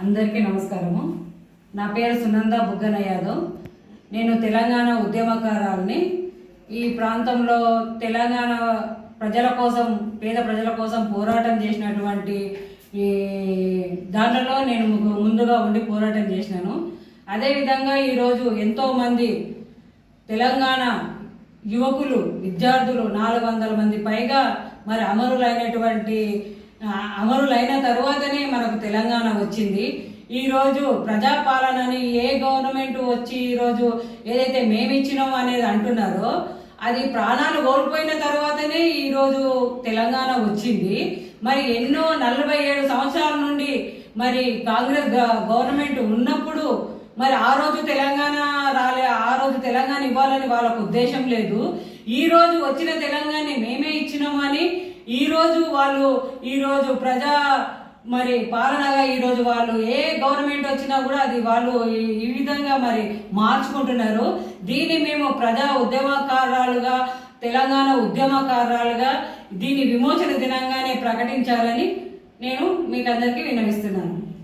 అందరికీ నమస్కారము. నా పేరు సునంద బుగ్గన యాదవ్. నేను తెలంగాణ ఉద్యమకారాలని ఈ ప్రాంతంలో తెలంగాణ ప్రజల కోసం పేద ప్రజల కోసం పోరాటం చేసినటువంటి ఈ దాంట్లో నేను ముందుగా ఉండి పోరాటం చేసినాను. అదేవిధంగా ఈరోజు ఎంతోమంది తెలంగాణ యువకులు విద్యార్థులు నాలుగు వందల మంది పైగా మరి అమరులైనటువంటి అమరులైన తరువాతనే మనకు తెలంగాణ వచ్చింది. ఈరోజు ప్రజాపాలనని ఏ గవర్నమెంట్ వచ్చి ఈరోజు ఏదైతే మేమిచ్చినాం అనేది అంటున్నారో అది ప్రాణాలు కోల్పోయిన తర్వాతనే ఈరోజు తెలంగాణ వచ్చింది. మరి ఎన్నో నలభై ఏడు సంవత్సరాల నుండి మరి కాంగ్రెస్ గ- గవర్నమెంట్ ఉన్నప్పుడు మరి ఆ రోజు తెలంగాణ రాలే ఆ రోజు తెలంగాణ ఇవ్వాలని వాళ్ళకు ఉద్దేశం లేదు. ఈ రోజు వచ్చిన తెలంగాణ మేమే ఇచ్చినామని ఈరోజు వాళ్ళు ఈరోజు ప్రజా మరి పాలనగా ఈరోజు వాళ్ళు ఏ గవర్నమెంట్ వచ్చినా కూడా అది వాళ్ళు ఈ- విధంగా మరి మార్చుకుంటున్నారు. దీన్ని మేము ప్రజా ఉద్యమకారాలుగా తెలంగాణ ఉద్యమకారాలుగా దీన్ని విమోచన దినంగానే ప్రకటించాలని నేను మీకు అందరికీ విన్నవిస్తున్నాను.